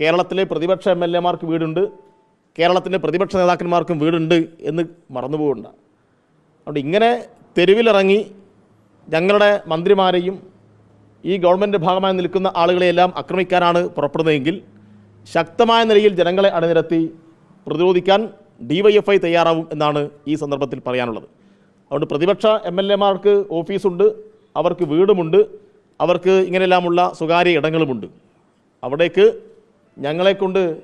കേരളത്തിലെ പ്രതിപക്ഷ M L എമാർക്ക് വീടുണ്ട്. കേരളത്തിന്റെ പ്രതിപക്ഷ നേതാക്കന്മാർക്കും വീടുണ്ട് എന്ന് മറന്നുപോകണ്ട. അതുകൊണ്ട് ഇങ്ങനെ തെരുവിലിറങ്ങി ഞങ്ങളുടെ മന്ത്രിമാരെയും ഈ ഗവൺമെന്റ് ഭാഗമായി നിൽക്കുന്ന ആളുകളെയെല്ലാം ആക്രമിക്കാനാണ് പുറപ്പെടുന്നതെങ്കിൽ ശക്തമായ നിലയിൽ ജനങ്ങളെ അണിനിരത്തി പ്രതിരോധിക്കാൻ ഡിവൈഎഫ്ഐ തയ്യാറാവും എന്നാണ് ഈ സന്ദർഭത്തിൽ പറയാനുള്ളത്. അതുകൊണ്ട് പ്രതിപക്ഷ എം എൽ എമാർക്ക് ഓഫീസുണ്ട് അവർക്ക് വീടുമുണ്ട് അവർക്ക് ഇങ്ങനെയെല്ലാമുള്ള സ്വകാര്യ ഇടങ്ങളുമുണ്ട്. അവിടേക്ക് ഞങ്ങളെക്കൊണ്ട്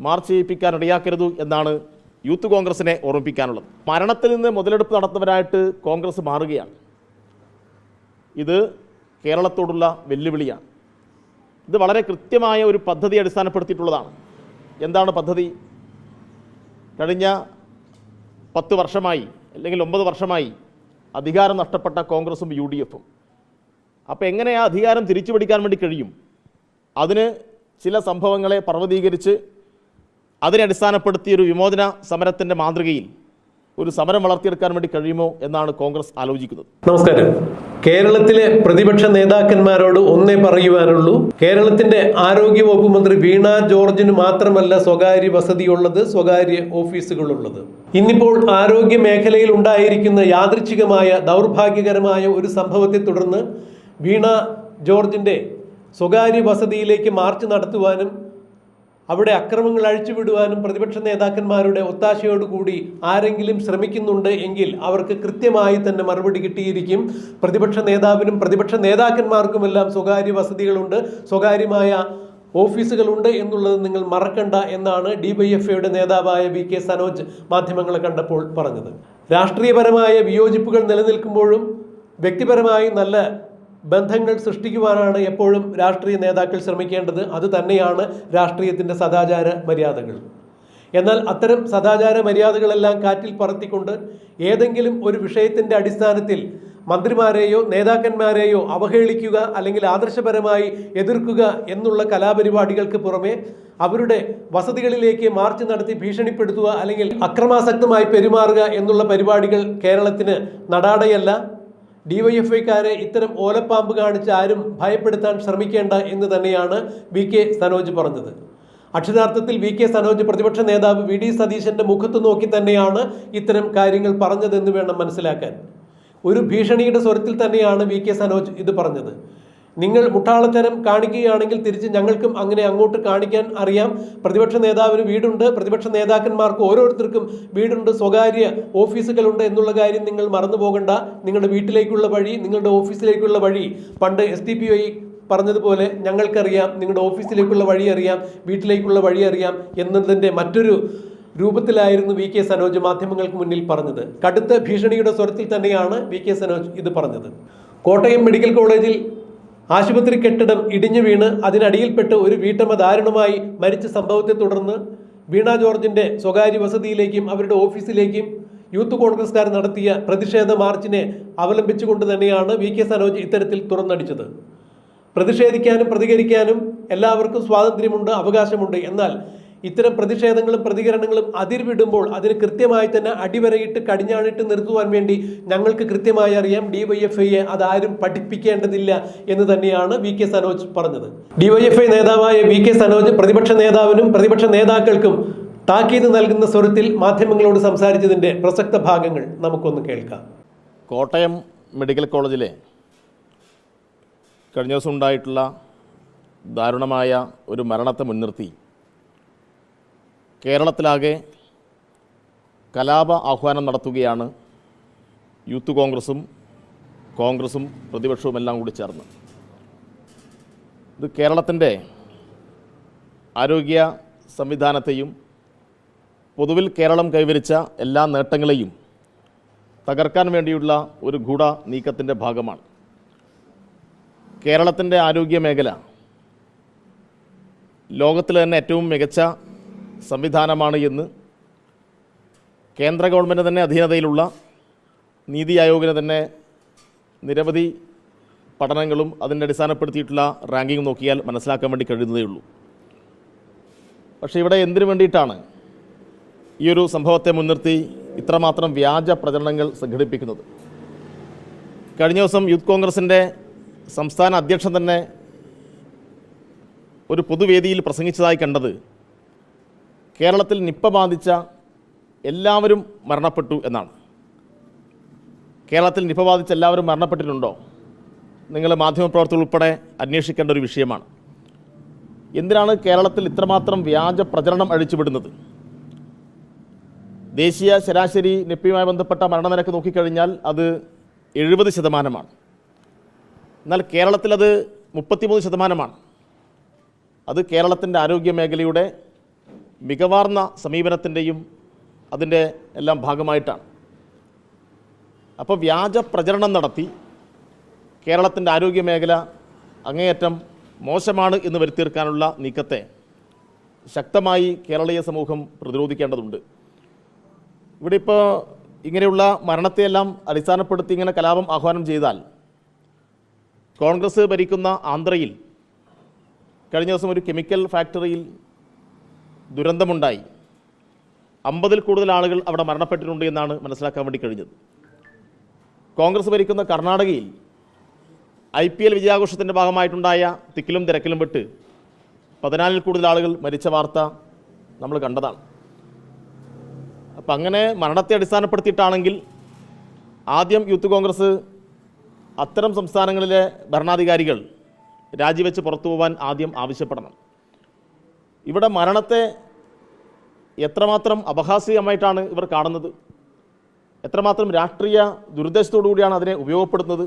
മാർച്ച് ചെയ്യിപ്പിക്കാൻ ഇടയാക്കരുത് എന്നാണ് യൂത്ത് കോൺഗ്രസിനെ ഓർമ്മിപ്പിക്കാനുള്ളത്. മരണത്തിൽ നിന്ന് മുതലെടുപ്പ് നടത്തുന്നവരായിട്ട് കോൺഗ്രസ് മാറുകയാണ്. ഇത് കേരളത്തോടുള്ള വെല്ലുവിളിയാണ്. ഇത് വളരെ കൃത്യമായ ഒരു പദ്ധതി അടിസ്ഥാനപ്പെടുത്തിയിട്ടുള്ളതാണ്. എന്താണ് പദ്ധതി? കഴിഞ്ഞ പത്ത് വർഷമായി അല്ലെങ്കിൽ ഒമ്പത് വർഷമായി അധികാരം നഷ്ടപ്പെട്ട കോൺഗ്രസും യു ഡി എഫും. അപ്പോൾ എങ്ങനെ ആ അധികാരം തിരിച്ചു പിടിക്കാൻ വേണ്ടി കഴിയും? അതിന് ചില സംഭവങ്ങളെ പർവതീകരിച്ച് അതിനെ അടിസ്ഥാനപ്പെടുത്തിയ ഒരു വിമോചന സമരത്തിന്റെ മാതൃകയിൽ ഒരു സമരം വളർത്തിയെടുക്കാൻ വേണ്ടി കഴിയുമോ എന്നാണ് കോൺഗ്രസ് ആലോചിക്കുന്നത്. നമസ്കാരം. കേരളത്തിലെ പ്രതിപക്ഷ നേതാക്കന്മാരോട് ഒന്നേ പറയുവാനുള്ളൂ. കേരളത്തിന്റെ ആരോഗ്യ വകുപ്പ് മന്ത്രി വീണ ജോർജിന് മാത്രമല്ല സ്വകാര്യ വസതിയുള്ളത് സ്വകാര്യ ഓഫീസുകളുള്ളത്. ഇന്നിപ്പോൾ ആരോഗ്യ മേഖലയിൽ ഉണ്ടായിരിക്കുന്ന യാദൃച്ഛികമായ ദൗർഭാഗ്യകരമായ ഒരു സംഭവത്തെ തുടർന്ന് വീണ ജോർജിന്റെ സ്വകാര്യ വസതിയിലേക്ക് മാർച്ച് നടത്തുവാനും അവിടെ അക്രമങ്ങൾ അഴിച്ചുവിടുവാനും പ്രതിപക്ഷ നേതാക്കന്മാരുടെ ഒത്താശയോടുകൂടി ആരെങ്കിലും ശ്രമിക്കുന്നുണ്ട് എങ്കിൽ അവർക്ക് കൃത്യമായി തന്നെ മറുപടി കിട്ടിയിരിക്കും. പ്രതിപക്ഷ നേതാവിനും പ്രതിപക്ഷ നേതാക്കന്മാർക്കുമെല്ലാം സ്വകാര്യ വസതികളുണ്ട്. സ്വകാര്യമായ ഓഫീസുകളുണ്ട് എന്നുള്ളത് നിങ്ങൾ മറക്കണ്ട എന്നാണ് ഡി വൈ എഫ് ഐയുടെ നേതാവായ വി കെ സനോജ് മാധ്യമങ്ങളെ കണ്ടപ്പോൾ പറഞ്ഞത്. രാഷ്ട്രീയപരമായ വിയോജിപ്പുകൾ നിലനിൽക്കുമ്പോഴും വ്യക്തിപരമായി നല്ല ബന്ധങ്ങൾ സൃഷ്ടിക്കുവാനാണ് എപ്പോഴും രാഷ്ട്രീയ നേതാക്കൾ ശ്രമിക്കേണ്ടത്. അത് തന്നെയാണ് രാഷ്ട്രീയത്തിന്റെ സദാചാര മര്യാദകൾ. എന്നാൽ അത്തരം സദാചാര മര്യാദകളെല്ലാം കാറ്റിൽ പറത്തിക്കൊണ്ട് ഏതെങ്കിലും ഒരു വിഷയത്തിന്റെ അടിസ്ഥാനത്തിൽ മന്ത്രിമാരെയോ നേതാക്കന്മാരെയോ അവഹേളിക്കുക അല്ലെങ്കിൽ ആദർശപരമായി എതിർക്കുക എന്നുള്ള കലാപരിപാടികൾക്ക് പുറമെ അവരുടെ വസതികളിലേക്ക് മാർച്ച് നടത്തി ഭീഷണിപ്പെടുത്തുക അല്ലെങ്കിൽ അക്രമാസക്തമായി പെരുമാറുക എന്നുള്ള പരിപാടികൾ കേരളത്തിന് നടാടയല്ല. ഡിവൈഎഫ്ഐക്കാരെ ഇത്തരം ഓലപ്പാമ്പ് കാണിച്ച് ആരും ഭയപ്പെടുത്താൻ ശ്രമിക്കേണ്ട എന്ന് തന്നെയാണ് വി കെ സനോജ് പറഞ്ഞത്. അക്ഷരാർത്ഥത്തിൽ വി കെ സനോജ് പ്രതിപക്ഷ നേതാവ് വി ഡി സതീശന്റെ മുഖത്ത് നോക്കി തന്നെയാണ് ഇത്തരം കാര്യങ്ങൾ പറഞ്ഞതെന്ന് വേണം മനസ്സിലാക്കാൻ. ഒരു ഭീഷണിയുടെ സ്വരത്തിൽ തന്നെയാണ് വി കെ സനോജ് ഇത് പറഞ്ഞത്. നിങ്ങൾ മുട്ടാളത്തരം കാണിക്കുകയാണെങ്കിൽ തിരിച്ച് ഞങ്ങൾക്കും അങ്ങനെ അങ്ങോട്ട് കാണിക്കാൻ അറിയാം. പ്രതിപക്ഷ നേതാവിന് വീടുണ്ട്. പ്രതിപക്ഷ നേതാക്കന്മാർക്ക് ഓരോരുത്തർക്കും വീടുണ്ട് സ്വകാര്യ ഓഫീസുകളുണ്ട് എന്നുള്ള കാര്യം നിങ്ങൾ മറന്നു പോകണ്ട. നിങ്ങളുടെ വീട്ടിലേക്കുള്ള വഴി നിങ്ങളുടെ ഓഫീസിലേക്കുള്ള വഴി. പണ്ട് എസ് ഡി പി ഐ പറഞ്ഞതുപോലെ ഞങ്ങൾക്കറിയാം നിങ്ങളുടെ ഓഫീസിലേക്കുള്ള വഴി അറിയാം വീട്ടിലേക്കുള്ള വഴി അറിയാം എന്നതിന്റെ മറ്റൊരു രൂപത്തിലായിരുന്നു വി കെ സനോജ് മാധ്യമങ്ങൾക്ക് മുന്നിൽ പറഞ്ഞത്. കടുത്ത ഭീഷണിയുടെ സ്വരത്തിൽ തന്നെയാണ് വി കെ സനോജ് ഇത് പറഞ്ഞത്. കോട്ടയം മെഡിക്കൽ കോളേജിൽ ആശുപത്രി കെട്ടിടം ഇടിഞ്ഞു വീണ് അതിനടിയിൽപ്പെട്ട് ഒരു വീട്ടമ്മ ദാരുണമായി മരിച്ച സംഭവത്തെ തുടർന്ന് വീണ ജോർജിന്റെ സ്വകാര്യ വസതിയിലേക്കും അവരുടെ ഓഫീസിലേക്കും യൂത്ത് കോൺഗ്രസ്കാർ നടത്തിയ പ്രതിഷേധ മാർച്ചിനെ അവലംബിച്ചുകൊണ്ട് തന്നെയാണ് വി കെ സനോജ് ഇത്തരത്തിൽ തുറന്നടിച്ചത്. പ്രതിഷേധിക്കാനും പ്രതികരിക്കാനും എല്ലാവർക്കും സ്വാതന്ത്ര്യമുണ്ട് അവകാശമുണ്ട്. എന്നാൽ ഇത്തരം പ്രതിഷേധങ്ങളും പ്രതികരണങ്ങളും അതിർവിടുമ്പോൾ അതിന് കൃത്യമായി തന്നെ അടിവരയിട്ട് കടിഞ്ഞാണിട്ട് നിർത്തുവാൻ വേണ്ടി ഞങ്ങൾക്ക് കൃത്യമായി അറിയാം. ഡിവൈഎഫ്ഐയെ അതാരും പഠിപ്പിക്കേണ്ടതില്ല എന്ന് തന്നെയാണ് വി കെ സനോജ് പറഞ്ഞത്. ഡിവൈഎഫ്ഐ നേതാവായ വി കെ സനോജ് പ്രതിപക്ഷ നേതാവിനും പ്രതിപക്ഷ നേതാക്കൾക്കും താക്കീത് നൽകുന്ന സ്വരത്തിൽ മാധ്യമങ്ങളോട് സംസാരിച്ചതിന്റെ പ്രസക്ത ഭാഗങ്ങൾ നമുക്കൊന്ന് കേൾക്കാം. കോട്ടയം മെഡിക്കൽ കോളേജിലെ കഴിഞ്ഞ ദിവസം ഉണ്ടായിട്ടുള്ള ദാരുണമായ ഒരു മരണത്തെ മുൻനിർത്തി കേരളത്തിലാകെ കലാപ ആഹ്വാനം നടത്തുകയാണ് യൂത്ത് കോൺഗ്രസും കോൺഗ്രസും പ്രതിപക്ഷവും എല്ലാം കൂടി ചേർന്ന്. ഇത് കേരളത്തിന്റെ ആരോഗ്യ സംവിധാനത്തെയും പൊതുവിൽ കേരളം കൈവരിച്ച എല്ലാ നേട്ടങ്ങളെയും തകർക്കാൻ വേണ്ടിയുള്ള ഒരു ഗൂഢ നീക്കത്തിന്റെ ഭാഗമാണ്. കേരളത്തിന്റെ ആരോഗ്യ മേഖല ലോകത്തിലെ തന്നെ ഏറ്റവും മികച്ച സംവിധാനമാണ് എന്ന് കേന്ദ്ര ഗവൺമെന്റ് തന്നെ അധീനതയിലുള്ള നീതി ആയോഗിന് തന്നെ നിരവധി പഠനങ്ങളും അതിന്റെ അടിസ്ഥാനപ്പെടുത്തിയിട്ടുള്ള റാങ്കിങ് നോക്കിയാൽ മനസ്സിലാക്കാൻ വേണ്ടി കഴിയുന്നതേ ഉള്ളൂ. പക്ഷേ ഇവിടെ എന്തിനു വേണ്ടിയിട്ടാണ് ഈ ഒരു സംഭവത്തെ മുൻനിർത്തി ഇത്രമാത്രം വ്യാജ പ്രചരണങ്ങൾ സംഘടിപ്പിക്കുന്നത്? കഴിഞ്ഞ ദിവസം യൂത്ത് കോൺഗ്രസിന്റെ സംസ്ഥാന അധ്യക്ഷൻ തന്നെ ഒരു പൊതുവേദിയിൽ പ്രസംഗിച്ചതായി കണ്ടത് കേരളത്തിൽ നിപ്പ ബാധിച്ച എല്ലാവരും മരണപ്പെട്ടു എന്നാണ്. കേരളത്തിൽ നിപ്പ ബാധിച്ച എല്ലാവരും മരണപ്പെട്ടിട്ടുണ്ടോ? നിങ്ങൾ മാധ്യമപ്രവർത്തകർ ഉൾപ്പെടെ അന്വേഷിക്കേണ്ട ഒരു വിഷയമാണ്. എന്തിനാണ് കേരളത്തിൽ ഇത്രമാത്രം വ്യാജ പ്രചരണം അഴിച്ചുവിടുന്നത്? ദേശീയ ശരാശരി നിപ്പയുമായി ബന്ധപ്പെട്ട മരണനിരക്ക് നോക്കിക്കഴിഞ്ഞാൽ അത് എഴുപത് ശതമാനമാണ്. എന്നാൽ കേരളത്തിലത് മുപ്പത്തിമൂന്ന് ശതമാനമാണ്. അത് കേരളത്തിന്റെ ആരോഗ്യ മേഖലയുടെ മികവാർന്ന സമീപനത്തിന്റെയും അതിന്റെ എല്ലാം ഭാഗമായിട്ടാണ്. അപ്പോൾ വ്യാജ പ്രചരണം നടത്തി കേരളത്തിന്റെ ആരോഗ്യ മേഖല അങ്ങേയറ്റം മോശമാണ് എന്ന് വരുത്തീർക്കാനുള്ള നീക്കത്തെ ശക്തമായി കേരളീയ സമൂഹം പ്രതിരോധിക്കേണ്ടതുണ്ട്. ഇവിടെ ഇപ്പോൾ ഇങ്ങനെയുള്ള മരണത്തെയെല്ലാം അടിസ്ഥാനപ്പെടുത്തി ഇങ്ങനെ കലാപം ആഹ്വാനം ചെയ്താൽ കോൺഗ്രസ് ഭരിക്കുന്ന ആന്ധ്രയിൽ കഴിഞ്ഞ ദിവസം ഒരു കെമിക്കൽ ഫാക്ടറിയിൽ ദുരന്തമുണ്ടായി. അമ്പതിൽ കൂടുതൽ ആളുകൾ അവിടെ മരണപ്പെട്ടിട്ടുണ്ട് എന്നാണ് മനസ്സിലാക്കാൻ വേണ്ടി കഴിഞ്ഞത്. കോൺഗ്രസ് ഭരിക്കുന്ന കർണാടകയിൽ ഐ പി എൽ വിജയാഘോഷത്തിന്റെ ഭാഗമായിട്ടുണ്ടായ തിക്കിലും തിരക്കിലും വിട്ട് പതിനാലിൽ കൂടുതൽ ആളുകൾ മരിച്ച വാർത്ത നമ്മൾ കണ്ടതാണ്. അപ്പം അങ്ങനെ മരണത്തെ അടിസ്ഥാനപ്പെടുത്തിയിട്ടാണെങ്കിൽ ആദ്യം യൂത്ത് കോൺഗ്രസ് അത്തരം സംസ്ഥാനങ്ങളിലെ ഭരണാധികാരികൾ രാജിവെച്ച് പുറത്തു പോകാൻ ആദ്യം ആവശ്യപ്പെടണം. ഇവിടെ മരണത്തെ എത്രമാത്രം അപഹാസ്യമായിട്ടാണ് ഇവർ കാണുന്നത്? എത്രമാത്രം രാഷ്ട്രീയ ദുരുദ്ദേശത്തോടു കൂടിയാണ് അതിനെ ഉപയോഗപ്പെടുത്തുന്നത്?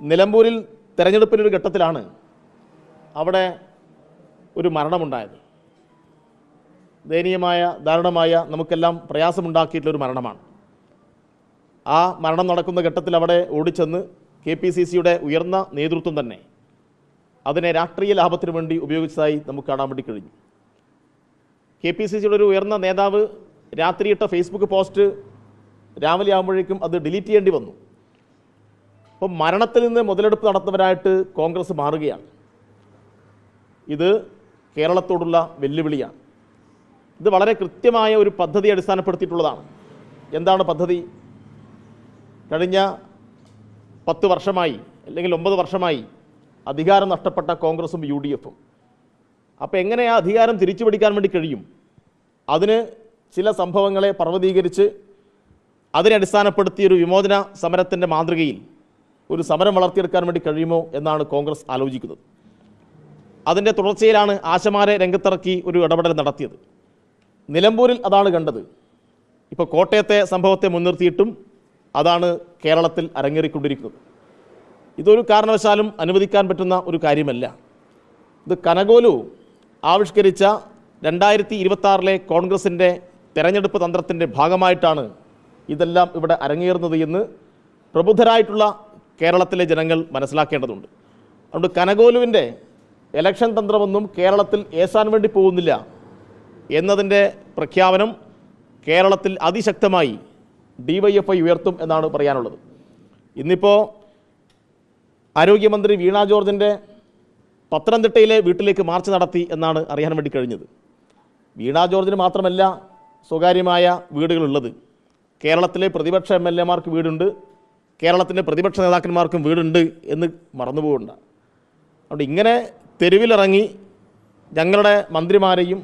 നിലമ്പൂരിൽ തെരഞ്ഞെടുപ്പിന്റെ ഒരു ഘട്ടത്തിലാണ് അവിടെ ഒരു മരണമുണ്ടായത്. ദയനീയമായ ദാരുണമായ നമുക്കെല്ലാം പ്രയാസമുണ്ടാക്കിയിട്ടുള്ളൊരു മരണമാണ്. ആ മരണം നടക്കുന്ന ഘട്ടത്തിൽ അവിടെ ഓടിച്ചെന്ന് കെ പി സി സിയുടെ ഉയർന്ന നേതൃത്വം തന്നെ അതിനെ രാഷ്ട്രീയ ലാഭത്തിനു വേണ്ടി ഉപയോഗിച്ചതായി നമുക്ക് കാണാൻ വേണ്ടി കഴിഞ്ഞു. കെ പി സി സിയുടെ ഒരു ഉയർന്ന നേതാവ് രാത്രിയിട്ട ഫേസ്ബുക്ക് പോസ്റ്റ് രാവിലെ ആകുമ്പോഴേക്കും അത് ഡിലീറ്റ് ചെയ്യേണ്ടി വന്നു. അപ്പം മരണത്തിൽ നിന്ന് മുതലെടുപ്പ് നടത്തുന്നവരായിട്ട് കോൺഗ്രസ് മാറുകയാണ്. ഇത് കേരളത്തോടുള്ള വെല്ലുവിളിയാണ്. ഇത് വളരെ കൃത്യമായ ഒരു പദ്ധതി അടിസ്ഥാനപ്പെടുത്തിയിട്ടുള്ളതാണ്. എന്താണ് പദ്ധതി? കഴിഞ്ഞ പത്ത് വർഷമായി അല്ലെങ്കിൽ ഒമ്പത് വർഷമായി അധികാരം നഷ്ടപ്പെട്ട കോൺഗ്രസും യു ഡി എഫും അപ്പോൾ എങ്ങനെ ആ അധികാരം തിരിച്ചു പിടിക്കാൻ വേണ്ടി കഴിയും? അതിന് ചില സംഭവങ്ങളെ പർവതീകരിച്ച് അതിനെ അടിസ്ഥാനപ്പെടുത്തി ഒരു വിമോചന സമരത്തിന്റെ മാതൃകയിൽ ഒരു സമരം വളർത്തിയെടുക്കാൻ വേണ്ടി കഴിയുമോ എന്നാണ് കോൺഗ്രസ് ആലോചിക്കുന്നത്. അതിന്റെ തുടർച്ചയിലാണ് ആശമാരെ രംഗത്തിറക്കി ഒരു ഇടപെടൽ നടത്തിയത്. നിലമ്പൂരിൽ അതാണ് കണ്ടത്. ഇപ്പോൾ കോട്ടയത്തെ സംഭവത്തെ മുൻനിർത്തിയിട്ടും അതാണ് കേരളത്തിൽ അരങ്ങേറിക്കൊണ്ടിരിക്കുന്നത്. ഇതൊരു കാരണവശാലും അനുവദിക്കാൻ പറ്റുന്ന ഒരു കാര്യമല്ല. ഇത് കനകോലു ആവിഷ്കരിച്ച രണ്ടായിരത്തി ഇരുപത്തി കോൺഗ്രസിന്റെ തെരഞ്ഞെടുപ്പ് തന്ത്രത്തിന്റെ ഭാഗമായിട്ടാണ് ഇതെല്ലാം ഇവിടെ അരങ്ങേറുന്നത് എന്ന് പ്രബുദ്ധരായിട്ടുള്ള കേരളത്തിലെ ജനങ്ങൾ മനസ്സിലാക്കേണ്ടതുണ്ട്. അതുകൊണ്ട് കനകോലുവിന്റെ എലക്ഷൻ തന്ത്രമൊന്നും കേരളത്തിൽ ഏസാൻ വേണ്ടി പോകുന്നില്ല എന്നതിന്റെ പ്രഖ്യാപനം കേരളത്തിൽ അതിശക്തമായി ഡി വൈ എഫ് ഐ ഉയർത്തും എന്നാണ് പറയാനുള്ളത്. ഇന്നിപ്പോൾ ആരോഗ്യമന്ത്രി വീണ ജോർജിന്റെ പത്തനംതിട്ടയിലെ വീട്ടിലേക്ക് മാർച്ച് നടത്തി എന്നാണ് അറിയാൻ വേണ്ടി കഴിഞ്ഞത്. വീണ ജോർജിന് മാത്രമല്ല സ്വകാര്യമായ വീടുകളുള്ളത്. കേരളത്തിലെ പ്രതിപക്ഷ എം എൽ എമാർക്ക് വീടുണ്ട് കേരളത്തിന്റെ പ്രതിപക്ഷ നേതാക്കന്മാർക്കും വീടുണ്ട് എന്ന് മറന്നുപോകണ്ട. അതുകൊണ്ട് ഇങ്ങനെ തെരുവിലിറങ്ങി ഞങ്ങളുടെ മന്ത്രിമാരെയും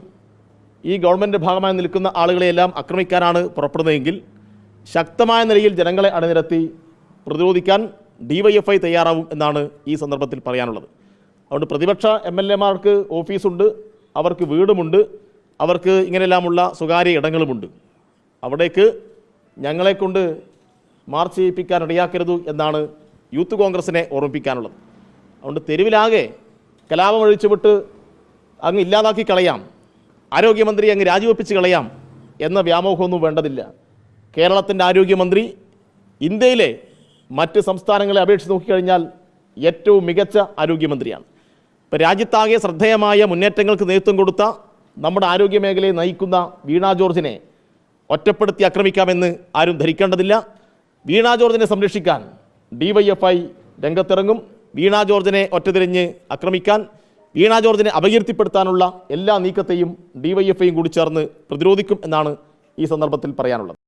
ഈ ഗവൺമെന്റ് ഭാഗമായി നിൽക്കുന്ന ആളുകളെയെല്ലാം ആക്രമിക്കാനാണ് പുറപ്പെടുന്നതെങ്കിൽ ശക്തമായ നിലയിൽ ജനങ്ങളെ അണിനിരത്തി പ്രതിരോധിക്കാൻ ഡിവൈഎഫ്ഐ തയ്യാറാവും എന്നാണ് ഈ സന്ദർഭത്തിൽ പറയാനുള്ളത്. അതുകൊണ്ട് പ്രതിപക്ഷ എം എൽ എമാർക്ക് ഓഫീസുണ്ട് അവർക്ക് വീടുമുണ്ട് അവർക്ക് ഇങ്ങനെയെല്ലാമുള്ള സ്വകാര്യ ഇടങ്ങളുമുണ്ട്. അവിടേക്ക് ഞങ്ങളെക്കൊണ്ട് മാർച്ച് ചെയ്യിപ്പിക്കാൻ ഇടയാക്കരുത് എന്നാണ് യൂത്ത് കോൺഗ്രസിനെ ഓർമ്മിപ്പിക്കാനുള്ളത്. അതുകൊണ്ട് തെരുവിലാകെ കലാപം ഒഴിച്ചുവിട്ട് അങ്ങ് ഇല്ലാതാക്കി കളയാം ആരോഗ്യമന്ത്രി അങ്ങ് രാജിവെപ്പിച്ച് കളയാം എന്ന വ്യാമോഹമൊന്നും വേണ്ടതില്ല. കേരളത്തിന്റെ ആരോഗ്യമന്ത്രി ഇന്ത്യയിലെ മറ്റ് സംസ്ഥാനങ്ങളെ അപേക്ഷിച്ച് നോക്കിക്കഴിഞ്ഞാൽ ഏറ്റവും മികച്ച ആരോഗ്യമന്ത്രിയാണ്. ഇപ്പോൾ രാജ്യത്താകെ ശ്രദ്ധേയമായ മുന്നേറ്റങ്ങൾക്ക് നേതൃത്വം കൊടുത്ത നമ്മുടെ ആരോഗ്യ മേഖലയെ നയിക്കുന്ന വീണ ജോർജിനെ ഒറ്റപ്പെടുത്തി ആക്രമിക്കാമെന്ന് ആരും ധരിക്കേണ്ടതില്ല. വീണ ജോർജിനെ സംരക്ഷിക്കാൻ ഡിവൈഎഫ്ഐ രംഗത്തിറങ്ങും. വീണ ജോർജിനെ ഒറ്റതിരിഞ്ഞ് ആക്രമിക്കാൻ വീണ ജോർജിനെ അപകീർത്തിപ്പെടുത്താനുള്ള എല്ലാ നീക്കത്തെയും ഡിവൈഎഫ്ഐയും കൂടി ചേർന്ന് പ്രതിരോധിക്കും എന്നാണ് ഈ സന്ദർഭത്തിൽ പറയാനുള്ളത്.